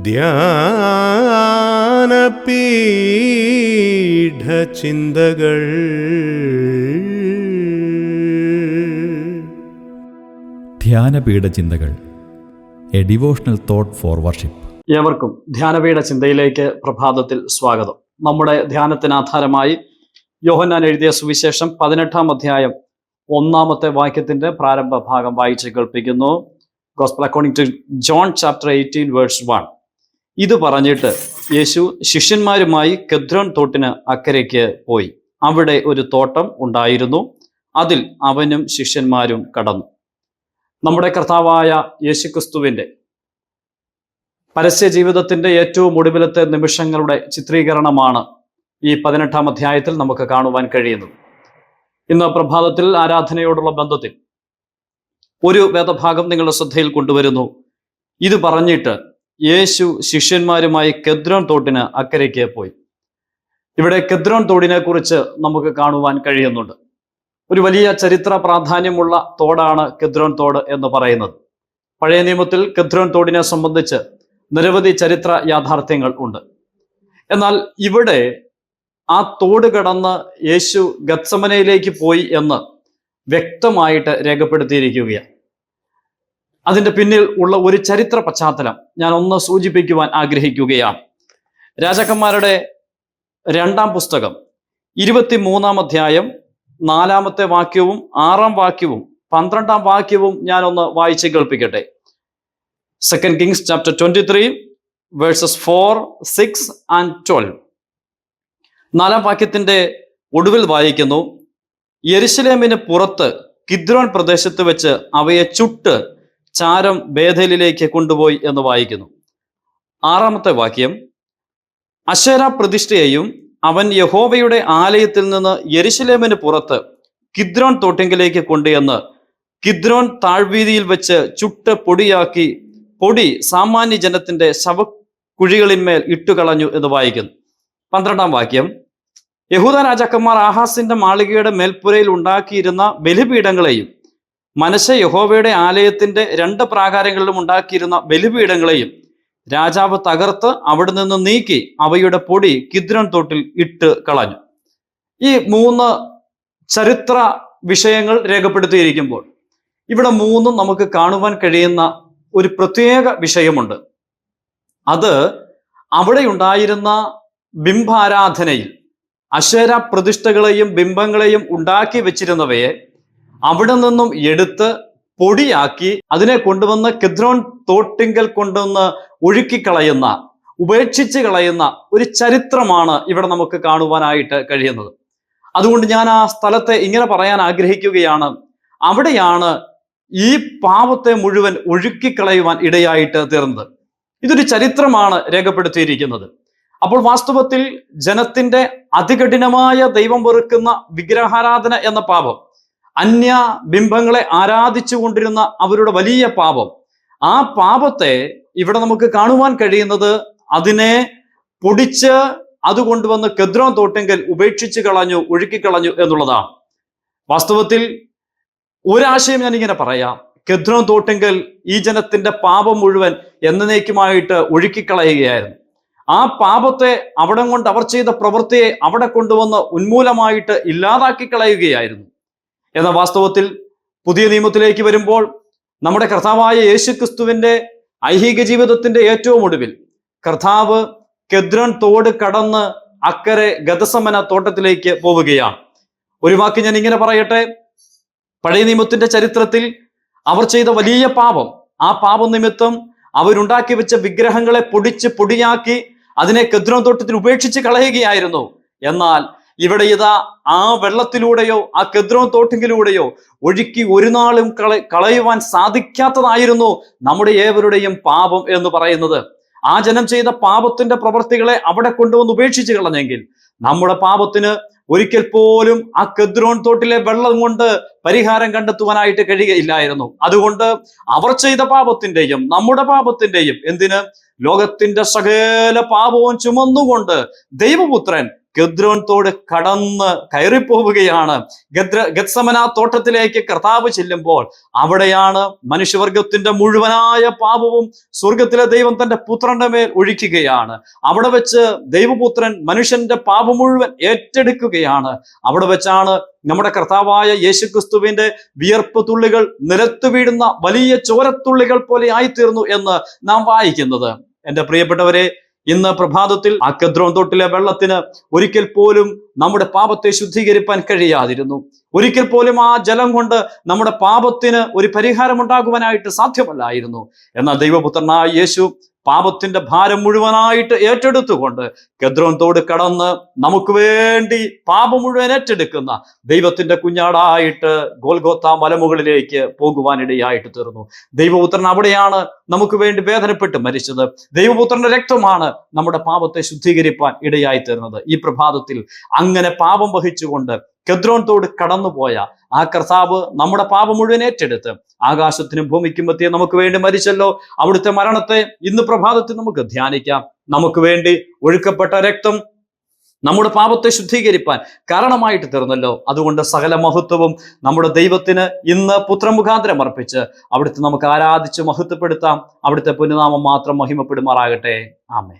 ധ്യാനപീഠചിന്തകൾ. ധ്യാനപീഠ ചിന്തകൾ a devotional thought for worship. ഏവർക്കും ധ്യാനപീഠ ചിന്തയിലേക്ക് പ്രഭാതത്തിൽ സ്വാഗതം. നമ്മുടെ ധ്യാനത്തിന് ആധാരമായി യോഹന്നാൻ എഴുതിയ സുവിശേഷം പതിനെട്ടാം അധ്യായം ഒന്നാമത്തെ വാക്യത്തിന്റെ പ്രാരംഭ ഭാഗം വായിച്ച് കേൾപ്പിക്കുന്നു. Gospel according to John chapter eighteen verse one ഇത് പറഞ്ഞിട്ട് യേശു ശിഷ്യന്മാരുമായി കെദ്രോൻ തോട്ടിന് അക്കരയ്ക്ക് പോയി. അവിടെ ഒരു തോട്ടം ഉണ്ടായിരുന്നു. അതിൽ അവനും ശിഷ്യന്മാരും കടന്നു. നമ്മുടെ കർത്താവായ യേശുക്രിസ്തുവിന്റെ പരസ്യ ജീവിതത്തിന്റെ ഏറ്റവും ഒടുവിലത്തെ നിമിഷങ്ങളുടെ ചിത്രീകരണമാണ് ഈ പതിനെട്ടാം അധ്യായത്തിൽ നമുക്ക് കാണുവാൻ കഴിയുന്നത്. ഇന്ന് പ്രഭാതത്തിൽ ആരാധനയോടുള്ള ബന്ധത്തിൽ ഒരു വേദഭാഗം നിങ്ങളുടെ ശ്രദ്ധയിൽ കൊണ്ടുവരുന്നു. ഇത് പറഞ്ഞിട്ട് യേശു ശിഷ്യന്മാരുമായി കെദ്രോൻ തോട്ടിന് അക്കരയ്ക്ക് പോയി. ഇവിടെ കെദ്രോൻ തോടിനെ കുറിച്ച് നമുക്ക് കാണുവാൻ കഴിയുന്നുണ്ട്. ഒരു വലിയ ചരിത്ര പ്രാധാന്യമുള്ള തോടാണ് കെദ്രോൻ തോട് എന്ന് പറയുന്നത്. പഴയ നിയമത്തിൽ കെദ്രോൻ തോടിനെ സംബന്ധിച്ച് നിരവധി ചരിത്ര യാഥാർത്ഥ്യങ്ങൾ ഉണ്ട്. എന്നാൽ ഇവിടെ ആ തോട് കടന്ന് യേശു ഗത്സമനയിലേക്ക് പോയി എന്ന് വ്യക്തമായിട്ട് രേഖപ്പെടുത്തിയിരിക്കുകയാണ്. അതിന്റെ പിന്നിൽ ഉള്ള ഒരു ചരിത്ര പശ്ചാത്തലം ഞാൻ ഒന്ന് സൂചിപ്പിക്കുവാൻ ആഗ്രഹിക്കുകയാണ്. രാജാക്കന്മാരുടെ രണ്ടാം പുസ്തകം ഇരുപത്തി മൂന്നാം അധ്യായം നാലാമത്തെ വാക്യവും ആറാം വാക്യവും പന്ത്രണ്ടാം വാക്യവും ഞാൻ ഒന്ന് വായിച്ച് കേൾപ്പിക്കട്ടെ. Second Kings chapter twenty three verses four six and twelve നാലാം വാക്യത്തിന്റെ ഒടുവിൽ വായിക്കുന്നു യെരുസലേമിന് പുറത്ത് കിദ്രോൻ പ്രദേശത്ത് വെച്ച് അവയെ ചുട്ട് ചാരം ബേധലിലേക്ക് കൊണ്ടുപോയി എന്ന് വായിക്കുന്നു. ആറാമത്തെ വാക്യം അശേര പ്രതിഷ്ഠയെയും അവൻ യഹോവയുടെ ആലയത്തിൽ നിന്ന് യെരുശലേമിന് പുറത്ത് കിദ്രോൺ തോട്ടിങ്കിലേക്ക് കൊണ്ടുവന്ന് കിദ്രോൺ താഴ്വീതിയിൽ വെച്ച് ചുട്ട് പൊടിയാക്കി പൊടി സാമാന്യ ജനത്തിന്റെ ശവക്കുഴികളിന്മേൽ ഇട്ടുകളഞ്ഞു എന്ന് വായിക്കുന്നു. പന്ത്രണ്ടാം വാക്യം യഹൂദ രാജാക്കന്മാർ ആഹാസിന്റെ മാളികയുടെ മേൽപ്പുരയിൽ ഉണ്ടാക്കിയിരുന്ന ബലിപീഠങ്ങളെയും മനശ യഹോവയുടെ ആലയത്തിന്റെ രണ്ട് പ്രാകാരങ്ങളിലും ഉണ്ടാക്കിയിരുന്ന ബലിപീഠങ്ങളെയും രാജാവ് തകർത്ത് അവിടെ നിന്ന് നീക്കി അവയുടെ പൊടി കിദ്രൻ തോട്ടിൽ ഇട്ട് കളഞ്ഞു. ഈ മൂന്ന് ചരിത്ര വിഷയങ്ങൾ രേഖപ്പെടുത്തിയിരിക്കുമ്പോൾ ഇവിടെ മൂന്നും നമുക്ക് കാണുവാൻ കഴിയുന്ന ഒരു പ്രത്യേക വിഷയമുണ്ട്. അത് അവിടെ ഉണ്ടായിരുന്ന ബിംബാരാധനയിൽ അശേര പ്രതിഷ്ഠകളെയും ബിംബങ്ങളെയും ഉണ്ടാക്കി വെച്ചിരുന്നവയെ അവിടെ നിന്നും എടുത്ത് പൊടിയാക്കി അതിനെ കൊണ്ടുവന്ന് കെദ്രോൻ തോട്ടിങ്കൽ കൊണ്ടുവന്ന് ഒഴുക്കിക്കളയുന്ന ഉപേക്ഷിച്ച് കളയുന്ന ഒരു ചരിത്രമാണ് ഇവിടെ നമുക്ക് കാണുവാനായിട്ട് കഴിയുന്നത്. അതുകൊണ്ട് ഞാൻ ആ സ്ഥലത്തെ ഇങ്ങനെ പറയാൻ ആഗ്രഹിക്കുകയാണ്. അവിടെയാണ് ഈ പാപത്തെ മുഴുവൻ ഒഴുക്കിക്കളയുവാൻ ഇടയായിട്ട് തീർന്നത്. ഇതൊരു ചരിത്രമാണ് രേഖപ്പെടുത്തിയിരിക്കുന്നത്. അപ്പോൾ വാസ്തവത്തിൽ ജനത്തിന്റെ അതികഠിനമായ ദൈവം വെറുക്കുന്ന വിഗ്രഹാരാധന എന്ന പാപം അന്യ ബിംബങ്ങളെ ആരാധിച്ചു കൊണ്ടിരുന്ന അവരുടെ വലിയ പാപം. ആ പാപത്തെ ഇവിടെ നമുക്ക് കാണുവാൻ കഴിയുന്നത് അതിനെ പൊടിച്ച് അത് കൊണ്ടുവന്ന് കെദ്രോൻ തോട്ടെങ്കിൽ ഉപേക്ഷിച്ച് കളഞ്ഞു ഒഴുക്കിക്കളഞ്ഞു എന്നുള്ളതാണ്. വാസ്തവത്തിൽ ഒരാശയം ഞാൻ ഇങ്ങനെ പറയാം. കെദ്രോൻ തോട്ടെങ്കിൽ ഈ ജനത്തിന്റെ പാപം മുഴുവൻ എന്നേക്കുമായിട്ട് ഒഴുക്കിക്കളയുകയായിരുന്നു ആ പാപത്തെ അവിടെ കൊണ്ട് അവർ ചെയ്ത പ്രവൃത്തിയെ അവിടെ കൊണ്ടുവന്ന് ഉന്മൂലമായിട്ട് ഇല്ലാതാക്കി കളയുകയായിരുന്നു. എന്ന വാസ്തവത്തിൽ പുതിയ നിയമത്തിലേക്ക് വരുമ്പോൾ നമ്മുടെ കർത്താവായ യേശു ക്രിസ്തുവിന്റെ ഐഹിക ജീവിതത്തിന്റെ ഏറ്റവും ഒടുവിൽ കർത്താവ് കെദ്രൻ തോട് കടന്ന് അക്കരെ ഗതസമന തോട്ടത്തിലേക്ക് പോവുകയാണ്. ഒരു വാക്ക് ഞാൻ ഇങ്ങനെ പറയട്ടെ പഴയ നിയമത്തിന്റെ ചരിത്രത്തിൽ അവർ ചെയ്ത വലിയ പാപം ആ പാപം നിമിത്തം അവരുണ്ടാക്കി വെച്ച വിഗ്രഹങ്ങളെ പൊടിച്ച് പൊടിയാക്കി അതിനെ കെദ്രോൻ തോട്ടത്തിൽ ഉപേക്ഷിച്ച് കളയുകയായിരുന്നു. എന്നാൽ ഇവിടെ ഇതാ ആ വെള്ളത്തിലൂടെയോ ആ കെദ്രോൻ തോട്ടിങ്കിലൂടെയോ ഒഴുക്കി ഒരു നാളും കള കളയുവാൻ സാധിക്കാത്തതായിരുന്നു നമ്മുടെ ഏവരുടെയും പാപം എന്ന് പറയുന്നത്. ആ ജനം ചെയ്ത പാപത്തിന്റെ പ്രവൃത്തികളെ അവിടെ കൊണ്ടുവന്ന് ഉപേക്ഷിച്ച് കളഞ്ഞെങ്കിൽ നമ്മുടെ പാപത്തിന് ഒരിക്കൽ പോലും ആ കെദ്രോൺ തോട്ടിലെ വെള്ളം കൊണ്ട് പരിഹാരം കണ്ടെത്തുവാനായിട്ട് കഴിയുകയില്ലായിരുന്നു. അതുകൊണ്ട് അവർ ചെയ്ത പാപത്തിന്റെയും നമ്മുടെ പാപത്തിന്റെയും എന്തിന്? ലോകത്തിന്റെ സകല പാപവും ചുമന്നുകൊണ്ട് ദൈവപുത്രൻ ഗദ്രോൻ തോട് കടന്ന് കയറിപ്പോവുകയാണ്. ഗദ്ര ഗത്സമന തോട്ടത്തിലേക്ക് കർത്താവ് ചെല്ലുമ്പോൾ അവിടെയാണ് മനുഷ്യവർഗത്തിന്റെ മുഴുവനായ പാപവും സ്വർഗത്തിലെ ദൈവം തന്റെ പുത്രന്റെ മേൽ ഒഴിക്കുകയാണ്. അവിടെ വെച്ച് ദൈവപുത്രൻ മനുഷ്യന്റെ പാപം മുഴുവൻ ഏറ്റെടുക്കുകയാണ്. അവിടെ വെച്ചാണ് നമ്മുടെ കർത്താവായ യേശുക്രിസ്തുവിന്റെ വിയർപ്പ് തുള്ളികൾ നിലത്തു വീഴുന്ന വലിയ ചോരത്തുള്ളികൾ പോലെ ആയിത്തീർന്നു എന്ന് നാം വായിക്കുന്നത്. എന്റെ പ്രിയപ്പെട്ടവരെ ഇന്ന് പ്രഭാതത്തിൽ ആ കദ്രോൻ തൊട്ടിലെ വെള്ളത്തിന് ഒരിക്കൽ പോലും നമ്മുടെ പാപത്തെ ശുദ്ധീകരിപ്പാൻ കഴിയാതിരുന്നു. ഒരിക്കൽ പോലും ആ ജലം കൊണ്ട് നമ്മുടെ പാപത്തിന് ഒരു പരിഹാരം ഉണ്ടാകുവാനായിട്ട് സാധ്യമല്ലായിരുന്നു. എന്നാൽ ദൈവപുത്രനായ യേശു പാപത്തിന്റെ ഭാരം മുഴുവനായിട്ട് ഏറ്റെടുത്തുകൊണ്ട് കെദ്രോൻ തോട് കടന്ന് നമുക്ക് വേണ്ടി പാപം മുഴുവൻ ഏറ്റെടുക്കുന്ന ദൈവത്തിന്റെ കുഞ്ഞാടായിട്ട് ഗോൽഗോത്ത മലമുകളിലേക്ക് പോകുവാനിടയായിട്ട് തീർന്നു. ദൈവപുത്രൻ അവിടെയാണ് നമുക്ക് വേണ്ടി വേദനപ്പെട്ട് മരിച്ചത്. ദൈവപുത്രന്റെ രക്തമാണ് നമ്മുടെ പാപത്തെ ശുദ്ധീകരിപ്പാൻ ഇടയായി തീർന്നത് ഈ പ്രഭാതത്തിൽ അങ്ങനെ പാപം വഹിച്ചുകൊണ്ട് കെദ്രോൻ തോട് കടന്നുപോയ ആ കർത്താവ് നമ്മുടെ പാപം മുഴുവൻ ഏറ്റെടുത്ത് ആകാശത്തിനും ഭൂമിക്കും എത്തിയ നമുക്ക് വേണ്ടി മരിച്ചല്ലോ. അവിടുത്തെ മരണത്തെ ഇന്ന് പ്രഭാതത്തിൽ നമുക്ക് ധ്യാനിക്കാം. നമുക്ക് വേണ്ടി ഒഴുക്കപ്പെട്ട രക്തം നമ്മുടെ പാപത്തെ ശുദ്ധീകരിപ്പാൻ കാരണമായിട്ട് തീർന്നല്ലോ. അതുകൊണ്ട് സകല മഹത്വവും നമ്മുടെ ദൈവത്തിന് ഇന്ന് പുത്രമുഖാന്തരം അർപ്പിച്ച് അവിടുത്തെ നമുക്ക് ആരാധിച്ച് മഹത്വപ്പെടുത്താം. അവിടുത്തെ പുനനാമം മാത്രം മഹിമപ്പെടുമാറാകട്ടെ. ആമേ